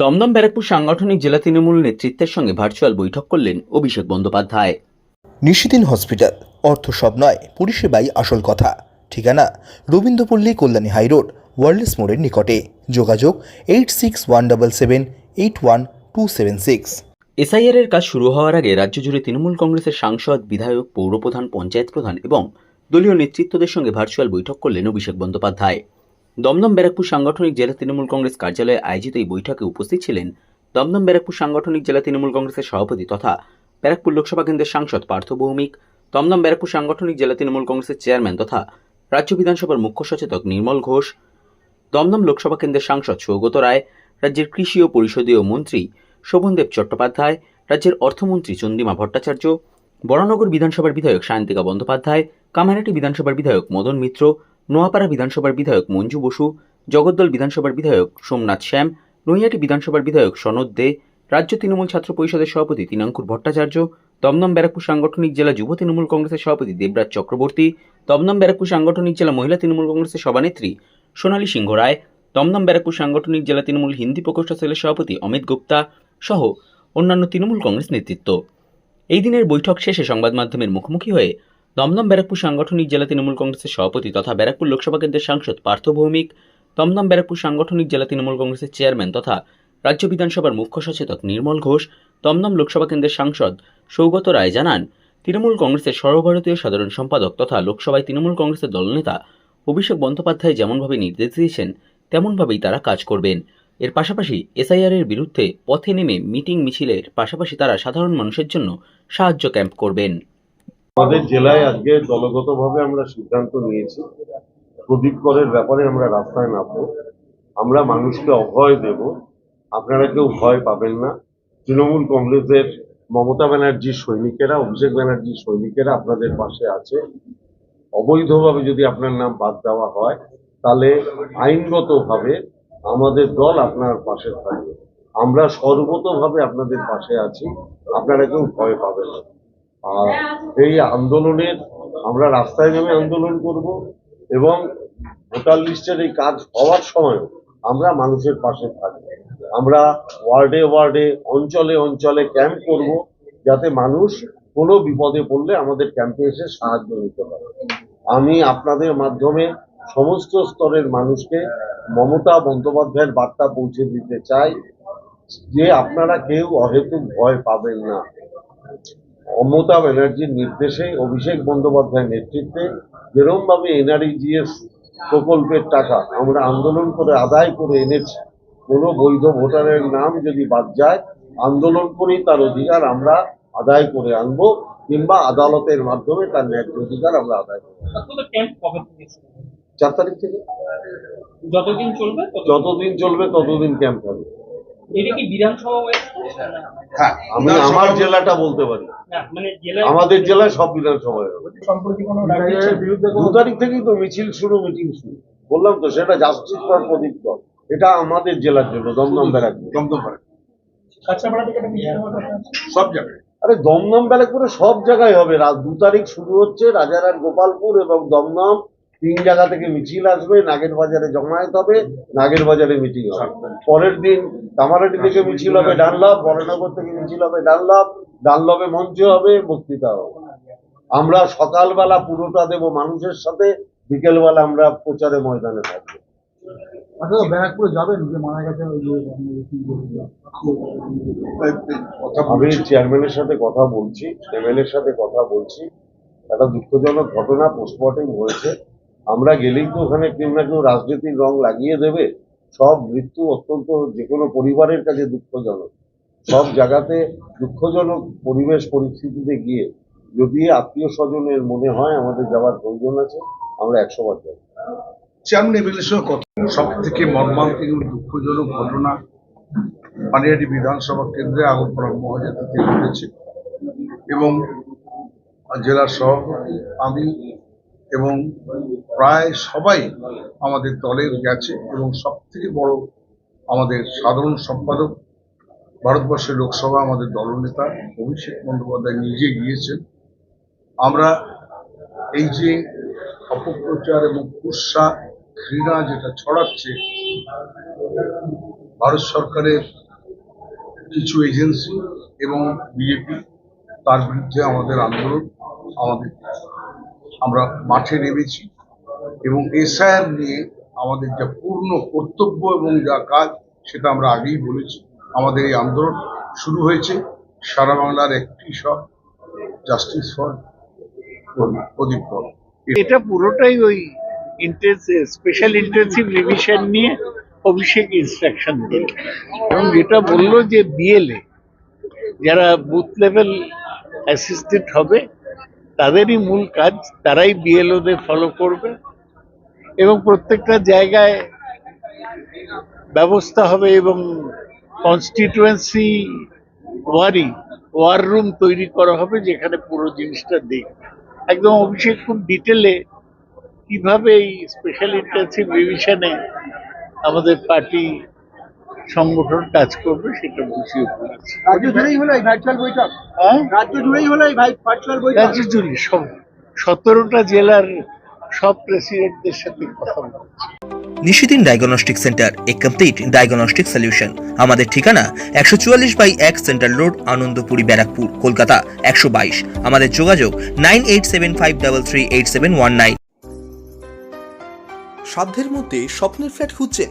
দমদম ব্যারাকপুর সাংগঠনিক জেলা তৃণমূল নেতৃত্বের সঙ্গে ভার্চুয়াল বৈঠক করলেন অভিষেক বন্দ্যোপাধ্যায়। নিশিদিন হসপিটাল অর্থ সব নয় পরিষেবাই আসল কথা। ঠিকানা রবীন্দ্রপল্লী কল্যাণী হাইরোড ওয়ার্ল্ডস মোড়ের নিকটে। যোগাযোগ eight six one double seven eight one two seven six SIR এর কাজ শুরু হওয়ার আগে রাজ্য জুড়ে তৃণমূল কংগ্রেসের সাংসদ বিধায়ক পৌরপ্রধান পঞ্চায়েত প্রধান এবং দলীয় নেতৃত্বদের সঙ্গে ভার্চুয়াল বৈঠক করলেন অভিষেক বন্দ্যোপাধ্যায়। দমদম ব্যারাকপুর সাংগঠনিক জেলা তৃণমূল কংগ্রেস কার্যালয়ে আয়োজিত এই বৈঠকে উপস্থিত ছিলেন দমদম ব্যারাকপুর সাংগঠনিক জেলা তৃণমূল কংগ্রেসের সভাপতি তথা ব্যারাকপুর লোকসভা কেন্দ্রের সাংসদ পার্থ ভৌমিক, দমদম ব্যারাকপুর সাংগঠনিক জেলা তৃণমূল কংগ্রেসের চেয়ারম্যান তথা রাজ্য বিধানসভার মুখ্য সচেতক নির্মল ঘোষ, দমদম লোকসভা কেন্দ্রের সাংসদ সৌগত রায়, রাজ্যের কৃষি ও পরিষদীয় মন্ত্রী শোভনদেব চট্টোপাধ্যায়, রাজ্যের অর্থমন্ত্রী চন্দ্রিমা ভট্টাচার্য, বরানগর বিধানসভার বিধায়ক সায়ন্তিকা বন্দ্যোপাধ্যায়, কামারহাটি বিধানসভার বিধায়ক মদন মিত্র নোয়াপাড়া বিধানসভার বিধায়ক মঞ্জু বসু, জগদ্দল বিধানসভার বিধায়ক সোমনাথ শ্যাম, নৈহাটি বিধানসভার বিধায়ক সনদ দে, রাজ্য তৃণমূল ছাত্র পরিষদের সভাপতি তিনাঙ্কুর ভট্টাচার্য, দমদম ব্যারাকপুর সাংগঠনিক জেলা যুব তৃণমূল কংগ্রেসের সভাপতি দেবরাজ চক্রবর্তী, দমদম ব্যারাকপুর সাংগঠনিক জেলা মহিলা তৃণমূল কংগ্রেসের সভানেত্রী সোনালী সিংহ রায়, দমদম ব্যারাকপুর সাংগঠনিক জেলা তৃণমূল হিন্দি প্রকোষ্ঠ সেলের সভাপতি অমিত গুপ্তা সহ অন্যান্য তৃণমূল কংগ্রেস নেতৃত্ব। এই দিনের বৈঠক শেষে সংবাদ মাধ্যমের মুখোমুখি হয়ে দমদম ব্যারাকপুর সাংগঠনিক জেলা তৃণমূল কংগ্রেসের সভাপতি তথা ব্যারাকপুর লোকসভা কেন্দ্রের সাংসদ পার্থ ভৌমিক, দমদম ব্যারাকপুর সাংগঠনিক জেলা তৃণমূল কংগ্রেসের চেয়ারম্যান তথা রাজ্য বিধানসভার মুখ্য সচেতক নির্মল ঘোষ, দমদম লোকসভা কেন্দ্রের সাংসদ সৌগত রায় জানান, তৃণমূল কংগ্রেসের সর্বভারতীয় সাধারণ সম্পাদক তথা লোকসভায় তৃণমূল কংগ্রেসের দলনেতা অভিষেক বন্দ্যোপাধ্যায় যেমনভাবে নির্দেশ দিয়েছেন, তেমনভাবেই তারা কাজ করবেন। এর পাশাপাশি এসআইআর এর বিরুদ্ধে পথে নেমে মিটিং মিছিলের পাশাপাশি তারা সাধারণ মানুষের জন্য সাহায্য ক্যাম্প করবেন। আমাদের জেলায় আজকে দলগতভাবে আমরা সিদ্ধান্ত নিয়েছি, প্রদীপ করের ব্যাপারে আমরা রাস্তায় নামবো। আমরা মানুষকে অভয় দেব। আপনারা কেউ ভয় পাবেন না। তৃণমূল কংগ্রেসের মমতা ব্যানার্জির সৈনিকেরা, অভিষেক ব্যানার্জির সৈনিকেরা আপনাদের পাশে আছে। অবৈধভাবে যদি আপনার নাম বাদ দেওয়া হয়, তাহলে আইনগতভাবে আমাদের দল আপনার পাশে থাকবে। আমরা সর্বতভাবে আপনাদের পাশে আছি। আপনারা কেউ ভয় পাবেন না। আর এই আন্দোলনের, আমরা রাস্তায় নেমে আন্দোলন করব এবং ভোটার লিস্টের এই কাজ হওয়ার সময় আমরা মানুষের পাশে থাকব। আমরা ওয়ার্ডে ওয়ার্ডে, অঞ্চলে অঞ্চলে ক্যাম্প করব যাতে মানুষ কোনো বিপদে পড়লে আমাদের ক্যাম্পে এসে সাহায্য নিতে পারে। আমি আপনাদের মাধ্যমে সমস্ত স্তরের মানুষকে মমতা বন্দ্যোপাধ্যায়ের বার্তা পৌঁছে দিতে চাই যে আপনারা কেউ অহেতুক ভয় পাবেন না। মমতা ব্যানার্জির নির্দেশে অভিষেক বন্দ্যোপাধ্যায়ের নেতৃত্বে যেরমভাবে এনআরইজিএস প্রকল্পের টাকা আমরা আন্দোলন করে আদায় করে এনেছি কোনো বৈধ ভোটারের নাম যদি বাদ যায় আন্দোলন করেই তার অধিকার আমরা আদায় করে আনব কিংবা আদালতের মাধ্যমে তার ন্যায্য অধিকার আমরা আদায় করব? চার তারিখ থেকে? যতদিন চলবে যতদিন চলবে ততদিন ক্যাম্প হবে। হয়ে হ্যাঁ আমি আমার জেলাটা বলতে পারি। না মানে জেলায় আমাদের জেলায় সব বিধানসভায় হবে। সম্পর্কে কোনো রাজ্যের বিরুদ্ধে দু তারিখ থেকেই তো মিছিল শুরু মিটিং শুরু। বললাম তো সেটা জাস্টিস ফর প্রদীপ দল। এটা আমাদের জেলার জন্য দমদম ব্যারাকপুর। দমদম। সব জায়গায়। আরে দমদম ব্যারাকপুরে সব জায়গায় হবে। দু তারিখ শুরু হচ্ছে রাজারহাট গোপালপুর এবং দমদম তিন জায়গা থেকে মিছিল আসবে নাগের বাজারে জমায়েত হবে নাগের বাজারে মিটিং হবে। পরের দিন কামারাটি থেকে মিছিল হবে ডানলভ বড়নগর থেকে মিছিল হবে ডানলভ ডানলভে মঞ্চ হবে বক্তৃতা হবে। আমরা সকালবেলা পুরোটা দেব মানুষের সাথে বিকেলবেলা আমরা প্রচারে ময়দানে থাকব। আচ্ছা যাবেন? যে মারা গেছে ওই যে আমি চেয়ারম্যানের সাথে কথা বলছি এমএলএর সাথে কথা বলছি। একটা দুঃখজনক ঘটনা পোস্টমর্টেম হয়েছে। আমরা গেলেই তো ওখানে কেউ না কেউ রাজনীতির রং লাগিয়ে দেবে। সব মৃত্যু অত্যন্ত যে কোনো পরিবারের কাছে দুঃখজনক। সব জায়গাতে দুঃখজনক পরিবেশ পরিস্থিতিতে গিয়ে যদি আত্মীয় স্বজনের মনে হয় আমাদের যাওয়ার প্রয়োজন আছে, আমরা একশো বার যাব। কথা সব থেকে মর্মান্তিক দুঃখজনক ঘটনা পানিহাটি বিধানসভা কেন্দ্রে আগরপাড়া মহাজাতিতে ঘটেছে। এবং জেলার সভাপতি আমি এবং প্রায় সবাই আমাদের দলের গেছে এবং সব থেকে বড় আমাদের সাধারণ সম্পাদক, ভারতবর্ষের লোকসভা আমাদের দলনেতা অভিষেক বন্দ্যোপাধ্যায় নিজে গিয়েছেন। আমরা এই যে অপপ্রচার এবং কুৎসা ঘৃণা যেটা ছড়াচ্ছে, ভারত সরকারের কিছু এজেন্সি এবং বিজেপি তার বিরুদ্ধে আমাদের আন্দোলন, আমাদের আমরা মাঠে নেমেছি এবং এসআইআর নিয়ে আমাদের যা পূর্ণ কর্তব্য এবং যা কাজ, সেটা আমরা আগেই বলেছি। আমাদের এই আন্দোলন শুরু হয়েছে। সারা বাংলার একটি সব জাস্টিস ফর প্রদীপ এটা পুরোটাই ওই স্পেশাল ইন্টেন্সিভ রিভিশন নিয়ে অভিষেক ইনস্ট্রাকশন দিল। এবং যেটা বলল যে বিএলএ যারা বুথ লেভেল অ্যাসিস্ট্যান্ট হবে তাদেরই মূল কাজ, তারাই বিএলওদের ফলো করবে এবং প্রত্যেকটা জায়গায় ব্যবস্থা হবে এবং কনস্টিটুয়েন্সি ওয়ারি ওয়ার রুম তৈরি করা হবে যেখানে পুরো জিনিসটা দেখবে। একদম অভিষেক, খুব ডিটেলে কীভাবে এই স্পেশাল ইন্টেন্সিভ রিভিশনে আমাদের পার্টি সংগঠন কাজ করবে সেটা বুঝিয়ে বলেছে। রাজ্য জুড়েই হলো এই ভার্চুয়াল বৈঠক? হ্যাঁ? রাজ্য জুড়েই হলো এই ভার্চুয়াল বৈঠক? রাজ্য জুড়ে সব সতেরোটা জেলার সব প্রেসিডেন্টদের সাথে কথা বলছে Nishidin diagnostic centre a complete diagnostic solution আমাদের ঠিকানা একশো চুয়াল্লিশ বাই এক সেন্ট্রাল রোড আনন্দপুরি ব্যারাকপুর কলকাতা একশো বাইশ। আমাদের যোগাযোগ nine eight seven five double three eight seven one nine. সাধ্যের মধ্যে স্বপ্নের ফ্ল্যাট খুঁজছেন